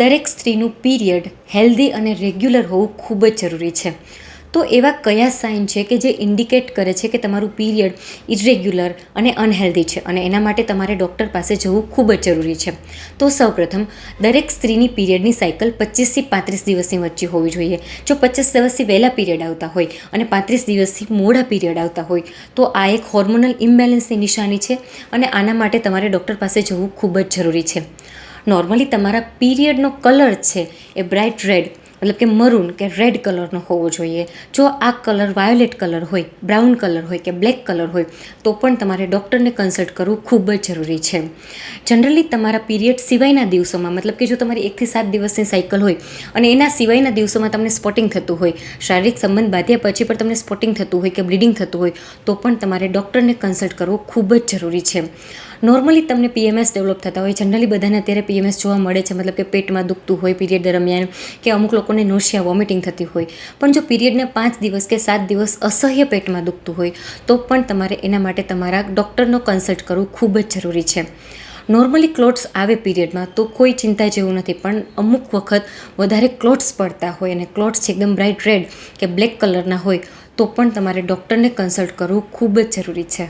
દરેક સ્ત્રીનું period healthy અને રેગ્યુલર હોવું ખૂબ જ જરૂરી છે. તો એવા કયા સાઇન છે કે જે ઇન્ડિકેટ કરે છે કે તમારું પીરિયડ ઇરેગ્યુલર અને અનહેલ્ધી છે અને એના માટે તમારે ડૉક્ટર પાસે જવું ખૂબ જ જરૂરી છે. તો સૌપ્રથમ, દરેક સ્ત્રીની પીરિયડની સાયકલ પચીસથી પાંત્રીસ દિવસની વચ્ચે હોવી જોઈએ. જો પચીસ દિવસથી વહેલા પીરિયડ આવતા હોય અને પાંત્રીસ દિવસથી મોડા પીરિયડ આવતા હોય, તો આ એક હોર્મોનલ ઇમ્બેલેન્સની નિશાની છે અને આના માટે તમારે ડૉક્ટર પાસે જવું ખૂબ જ જરૂરી છે. નોર્મલી તમારા પીરિયડનો કલર છે એ બ્રાઇટ રેડ મતલબ કે મરૂન કે રેડ કલરનો હોવો જોઈએ. જો આ કલર વાયોલેટ કલર હોય બ્રાઉન કલર હોય કે બ્લેક કલર હોય, તો પણ તમારે ડૉક્ટરને કન્સલ્ટ કરવું ખૂબ જ જરૂરી છે. જનરલી તમારા પીરિયડ સિવાયના દિવસોમાં, મતલબ કે જો તમારી એકથી સાત દિવસની સાયકલ હોય અને એના સિવાયના દિવસોમાં તમને સ્પોટિંગ થતું હોય, શારીરિક સંબંધ બાંધ્યા પછી પણ તમને સ્પોટિંગ થતું હોય કે બ્લીડિંગ થતું હોય, તો પણ તમારે ડૉક્ટરને કન્સલ્ટ કરવું ખૂબ જ જરૂરી છે. નોર્મલી તમને પીએમએસ ડેવલપ થતા હોય. જનરલી બધાને અત્યારે પીએમએસ જોવા મળે છે. મતલબ કે પેટમાં દુખતું હોય પીરિયડ દરમિયાન કે અમુક લોકોને નોશિયા વોમિટિંગ થતી હોય. પણ જો પીરિયડને પાંચ દિવસ કે સાત દિવસ અસહ્ય પેટમાં દુખતું હોય, તો પણ તમારે એના માટે તમારા ડૉક્ટરનો કન્સલ્ટ કરવું ખૂબ જ જરૂરી છે. નોર્મલી ક્લોટ્સ આવે પીરિયડમાં તો કોઈ ચિંતા જેવું નથી. પણ અમુક વખત વધારે ક્લોટ્સ પડતા હોય અને ક્લોટ્સ એકદમ બ્રાઇટ રેડ કે બ્લેક કલરના હોય, તો પણ તમારે ડૉક્ટરને કન્સલ્ટ કરવું ખૂબ જ જરૂરી છે.